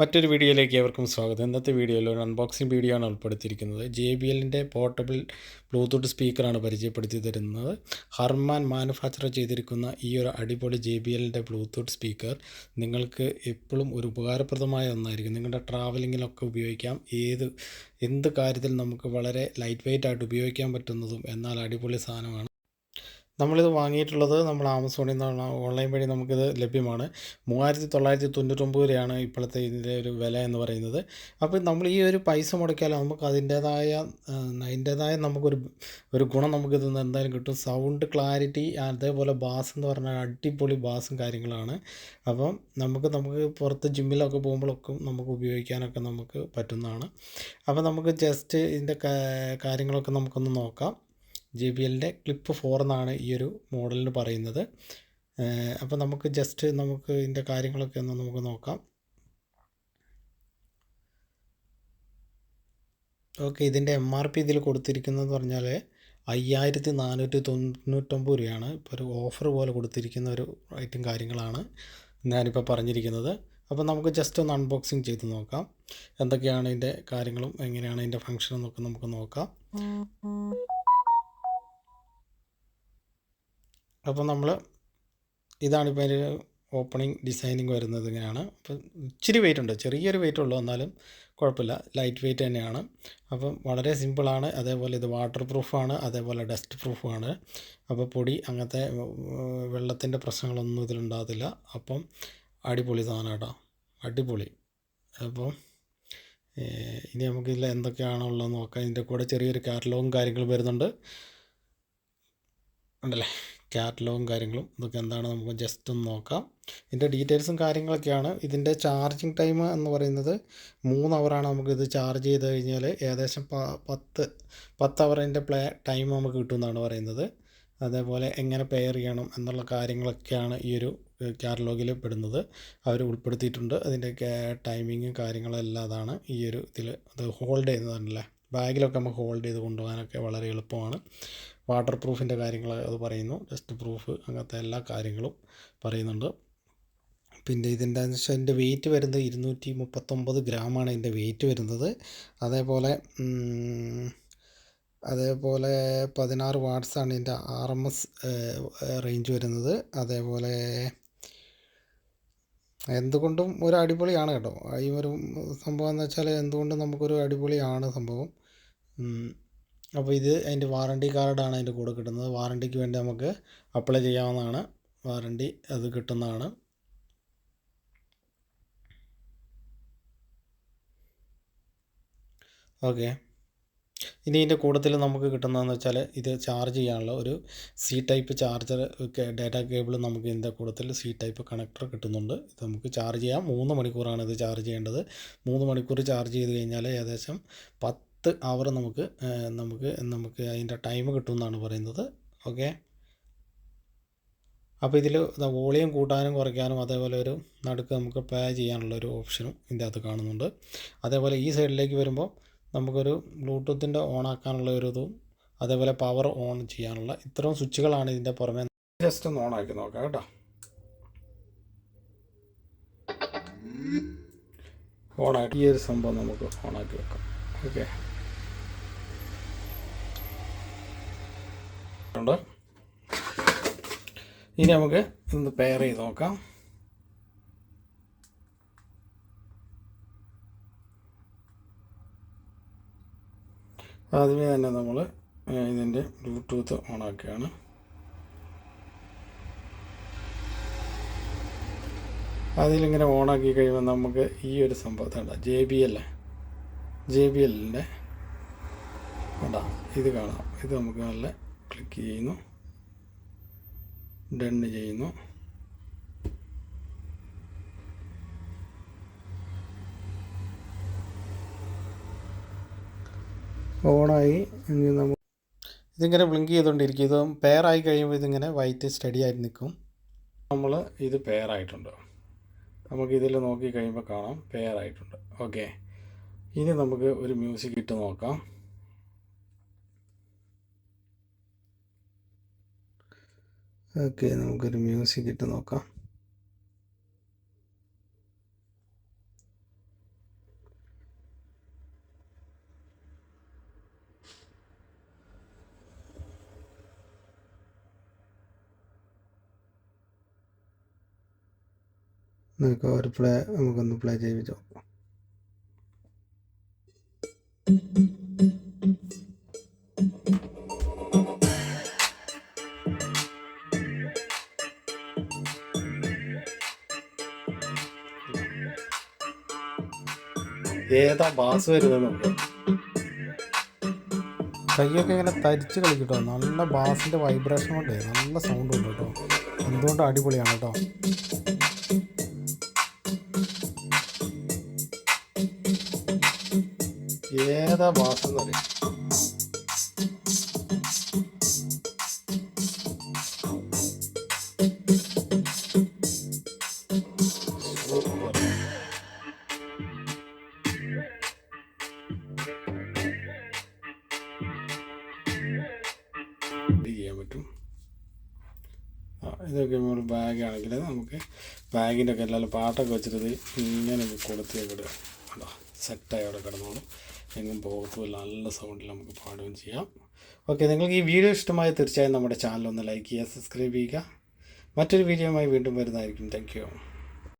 മറ്റൊരു വീഡിയോയിലേക്ക് ഏവർക്കും സ്വാഗതം. ഇന്നത്തെ വീഡിയോയിൽ ഒരു അൺബോക്സിംഗ് വീഡിയോ ആണ് ഉൾപ്പെടുത്തിയിരിക്കുന്നത്. ജെ ബി എല്ലിന്റെ പോർട്ടബിൾ ബ്ലൂടൂത്ത് സ്പീക്കറാണ് പരിചയപ്പെടുത്തി തരുന്നത്. ഹർമാൻ മാനുഫാക്ചർ ചെയ്തിരിക്കുന്ന ഈ ഒരു അടിപൊളി ജെ ബി എല്ലിന്റെ ബ്ലൂടൂത്ത് സ്പീക്കർ നിങ്ങൾക്ക് എപ്പോഴും ഒരു ഉപകാരപ്രദമായ ഒന്നായിരിക്കും. നിങ്ങളുടെ ട്രാവലിങ്ങിലൊക്കെ ഉപയോഗിക്കാം. ഏത് എന്ത് കാര്യത്തിൽ നമുക്ക് വളരെ ലൈറ്റ് വെയിറ്റ് ആയിട്ട് ഉപയോഗിക്കാൻ പറ്റുന്നതും എന്നാൽ അടിപൊളി സാധനമാണ്. നമ്മളിത് വാങ്ങിയിട്ടുള്ളത് നമ്മൾ ആമസോണിൽ നിന്നാണ്. ഓൺലൈൻ വഴി നമുക്കിത് ലഭ്യമാണ്. മൂവായിരത്തി തൊള്ളായിരത്തി തൊണ്ണൂറ്റൊമ്പത് രൂപയാണ് ഇപ്പോഴത്തെ ഇതിന്റെ ഒരു വില എന്ന് പറയുന്നത്. അപ്പോൾ നമ്മൾ ഈ ഒരു പൈസ മുടക്കിയാൽ നമുക്ക് അതിന്റേതായ അതിന്റേതായ നമുക്കൊരു ഒരു ഗുണം നമുക്കിത് എന്തായാലും കിട്ടും. സൗണ്ട് ക്ലാരിറ്റി അതേപോലെ ബാസ് എന്ന് പറഞ്ഞാൽ അടിപൊളി ബാസും കാര്യങ്ങളാണ്. അപ്പം നമുക്ക് നമുക്ക് പുറത്ത് ജിമ്മിലൊക്കെ പോകുമ്പോഴൊക്കെ നമുക്ക് ഉപയോഗിക്കാനൊക്കെ നമുക്ക് പറ്റുന്നതാണ്. അപ്പോൾ നമുക്ക് ജസ്റ്റ് ഇതിന്റെ കാര്യങ്ങളൊക്കെ നമുക്കൊന്ന് നോക്കാം. ജെ ബി എല്ലിന്റെ ക്ലിപ്പ് ഫോർ എന്നാണ് ഈ ഒരു മോഡലിന് പറയുന്നത്. അപ്പോൾ നമുക്ക് ജസ്റ്റ് നമുക്ക് ഇതിന്റെ കാര്യങ്ങളൊക്കെ ഒന്ന് നമുക്ക് നോക്കാം. ഓക്കെ ഇതിന്റെ എം ആർ പി ഇതിൽ കൊടുത്തിരിക്കുന്നതെന്ന് പറഞ്ഞാൽ അയ്യായിരത്തി നാനൂറ്റി തൊണ്ണൂറ്റൊമ്പത് രൂപയാണ്. ഇപ്പോൾ ഒരു ഓഫർ പോലെ കൊടുത്തിരിക്കുന്ന ഒരു ഐറ്റം കാര്യങ്ങളാണ് ഞാനിപ്പോൾ പറഞ്ഞിരിക്കുന്നത്. അപ്പോൾ നമുക്ക് ജസ്റ്റ് ഒന്ന് അൺബോക്സിങ് ചെയ്ത് നോക്കാം. എന്തൊക്കെയാണ് ഇതിന്റെ കാര്യങ്ങളും എങ്ങനെയാണ് ഇതിന്റെ ഫങ്ഷനും എന്നൊക്കെ നമുക്ക് നോക്കാം. അപ്പോൾ നമ്മൾ ഇതാണ് ഇപ്പം അതിന്റെ ഓപ്പണിംഗ് ഡിസൈനിങ് വരുന്നത് ഇങ്ങനെയാണ്. അപ്പോൾ ഇച്ചിരി വെയിറ്റ് ഉണ്ട്. ചെറിയൊരു വെയിറ്റ് ഉള്ളൂ. എന്നാലും കുഴപ്പമില്ല. ലൈറ്റ് വെയിറ്റ് തന്നെയാണ്. അപ്പം വളരെ സിമ്പിളാണ് അതേപോലെ ഇത് വാട്ടർ പ്രൂഫാണ് അതേപോലെ ഡസ്റ്റ് പ്രൂഫാണ് അപ്പോൾ പൊടി അങ്ങനത്തെ വെള്ളത്തിന്റെ പ്രശ്നങ്ങളൊന്നും ഇതിലുണ്ടാകത്തില്ല അപ്പം അടിപൊളി സാധനം കേട്ടോ. അടിപൊളി. അപ്പം ഇനി നമുക്കിതിൽ ഇതിൽ ഉള്ളതെന്ന് നോക്കാം. ഇതിന്റെ കൂടെ ചെറിയൊരു കാറ്റലോഗും കാര്യങ്ങളും വരുന്നുണ്ട്. ഉണ്ടല്ലേ? കാറ്റലോഗും കാര്യങ്ങളും ഇതൊക്കെ എന്താണ് നമുക്ക് ജസ്റ്റ് ഒന്ന് നോക്കാം. ഇതിന്റെ ഡീറ്റെയിൽസും കാര്യങ്ങളൊക്കെയാണ്. ഇതിന്റെ ചാർജിങ് ടൈം എന്ന് പറയുന്നത് മൂന്ന് അവറാണ് നമുക്ക് ഇത് ചാർജ് ചെയ്ത് കഴിഞ്ഞാൽ ഏകദേശം പത്ത് പത്ത് അവറിന്റെ പ്ലേ ടൈം നമുക്ക് കിട്ടുമെന്നാണ് പറയുന്നത്. അതേപോലെ എങ്ങനെ പെയർ ചെയ്യണം എന്നുള്ള കാര്യങ്ങളൊക്കെയാണ് ഈ ഒരു കാറ്റലോഗിൽ പെടുന്നത്. അവർ ഉൾപ്പെടുത്തിയിട്ടുണ്ട്. അതിന്റെ ടൈമിങ്ങും കാര്യങ്ങളെല്ലാം അതാണ് ഈ ഒരു ഇതിൽ അത് ഹോൾഡ് ചെയ്യുന്നതാണല്ലേ? ബാഗിലൊക്കെ നമുക്ക് ഹോൾഡ് ചെയ്ത് കൊണ്ടുപോകാനൊക്കെ വളരെ എളുപ്പമാണ്. വാട്ടർ പ്രൂഫിന്റെ കാര്യങ്ങൾ അത് പറയുന്നു. ഡസ്റ്റ് പ്രൂഫ് അങ്ങനത്തെ എല്ലാ കാര്യങ്ങളും പറയുന്നുണ്ട്. പിന്നെ ഇതിന്റെ വെച്ചാൽ ഇതിന്റെ വെയിറ്റ് വരുന്നത് ഇരുന്നൂറ്റി മുപ്പത്തൊമ്പത് ഗ്രാമാണ് ഇതിന്റെ വെയിറ്റ് വരുന്നത്. അതേപോലെ അതേപോലെ പതിനാറ് വാട്ട്സാണ് ഇതിന്റെ ആർ എം എസ് റേഞ്ച് വരുന്നത്. അതേപോലെ എന്തുകൊണ്ടും ഒരു അടിപൊളിയാണ് കേട്ടോ. ഈ ഒരു സംഭവം എന്ന് വെച്ചാൽ എന്തുകൊണ്ടും നമുക്കൊരു അടിപൊളിയാണ് സംഭവം. അപ്പോൾ ഇത് അതിന്റെ വാറണ്ടി കാർഡാണ് അതിന്റെ കൂടെ കിട്ടുന്നത്. വാറണ്ടിക്ക് വേണ്ടി നമുക്ക് അപ്ലൈ ചെയ്യാവുന്നതാണ്. വാറണ്ടി അത് കിട്ടുന്നതാണ്. ഓക്കെ. ഇനി ഇതിന്റെ കൂട്ടത്തിൽ നമുക്ക് കിട്ടുന്നതെന്ന് വെച്ചാൽ ഇത് ചാർജ് ചെയ്യാനുള്ള ഒരു C type charger data cable നമുക്ക് ഇതിന്റെ കൂട്ടത്തിൽ സി ടൈപ്പ് കണക്ടർ കിട്ടുന്നുണ്ട്. ഇത് നമുക്ക് ചാർജ് ചെയ്യാം. മൂന്ന് മണിക്കൂറാണ് ഇത് ചാർജ് ചെയ്യേണ്ടത്. മൂന്ന് മണിക്കൂർ ചാർജ് ചെയ്ത് കഴിഞ്ഞാൽ ഏകദേശം പത്ത് പത്ത് അവർ നമുക്ക് നമുക്ക് നമുക്ക് അതിന്റെ ടൈം കിട്ടുമെന്നാണ് പറയുന്നത്. ഓക്കെ അപ്പോൾ ഇതിൽ വോളിയം കൂട്ടാനും കുറയ്ക്കാനും അതേപോലെ ഒരു നടുക്ക് നമുക്ക് പ്ലേ ചെയ്യാനുള്ള ഒരു ഓപ്ഷനും ഇതിന്റെ അകത്ത് കാണുന്നുണ്ട്. അതേപോലെ ഈ സൈഡിലേക്ക് വരുമ്പോൾ നമുക്കൊരു ബ്ലൂടൂത്തിന്റെ ഓൺ ആക്കാനുള്ള ഒരു ഇതും അതേപോലെ പവർ ഓൺ ചെയ്യാനുള്ള ഇത്തരം സ്വിച്ചുകളാണ് ഇതിന്റെ പുറമെ. ജസ്റ്റ് ഒന്ന് ഓൺ ആക്കി നോക്കാം കേട്ടോ. ഓണായിട്ട് ഈ ഒരു സംഭവം നമുക്ക് ഓണാക്കി വെക്കാം. ഓക്കെ ഉണ്ട് ഇനി നമുക്ക് ഇന്ന് പെയർ ചെയ്ത് നോക്കാം. ആദ്യമേ തന്നെ നമ്മൾ ഇതിന്റെ ബ്ലൂടൂത്ത് ഓണാക്കുകയാണ് അതിലിങ്ങനെ ഓണാക്കി കഴിയുമ്പോൾ നമുക്ക് ഈ ഒരു സംഭവത്തെ J B L J B എല്ലിന്റെ ഇത് കാണാം. ഇത് നമുക്ക് നല്ല ക്ലിക്ക് ചെയ്യുന്നു. ഡണ്ണ് ചെയ്യുന്നു. ഓണായി ഇനി നമ്മൾ ഇതിങ്ങനെ ബ്ലിങ്ക് ചെയ്തുകൊണ്ടിരിക്കും ഇത് പെയറായി കഴിയുമ്പോൾ ഇതിങ്ങനെ വൈറ്റ് സ്റ്റഡി ആയി നിൽക്കും നമ്മൾ ഇത് പെയറായിട്ടുണ്ട് നമുക്കിതിൽ നോക്കി കഴിയുമ്പോൾ കാണാം. പെയറായിട്ടുണ്ട് ഓക്കെ ഇനി നമുക്ക് ഒരു മ്യൂസിക് ഇട്ട് നോക്കാം. ഓക്കെ നമുക്കൊരു മ്യൂസിക് ഇട്ട് നോക്കാം. ഒരു പ്ലേ നമുക്കൊന്ന് പ്ലേ ചെയ്യിച്ചോ ഏതാ ബാസ് വരുന്നത് കൈയൊക്കെ ഇങ്ങനെ തരിച്ച് കളിക്കട്ടോ. നല്ല ബാസിന്റെ വൈബ്രേഷൻ കൊണ്ടേ നല്ല സൗണ്ട് ഉണ്ട് കേട്ടോ. എന്തുകൊണ്ട് അടിപൊളിയാണ് കേട്ടോ. ഏതാ ബാസ് എന്ന് പറയും ഇതൊക്കെ നമ്മൾ ബാഗാണെങ്കിൽ നമുക്ക് ബാഗിന്റെ ഒക്കെ എല്ലാം പാട്ടൊക്കെ വെച്ചിട്ട് ഇങ്ങനെ കൊടുത്ത് ഇവിടെ കേട്ടോ സെറ്റായി അവിടെ കിടന്നോളും. എങ്ങും പോകത്തുമില്ല നല്ല സൗണ്ടിൽ നമുക്ക് പാടുകയും ചെയ്യാം. ഓക്കെ നിങ്ങൾക്ക് ഈ വീഡിയോ ഇഷ്ടമായ തീർച്ചയായും നമ്മുടെ ചാനൽ ഒന്ന് ലൈക്ക് ചെയ്യുക സബ്സ്ക്രൈബ് ചെയ്യുക. മറ്റൊരു വീഡിയോയുമായി വീണ്ടും വരുന്നതായിരിക്കും. താങ്ക്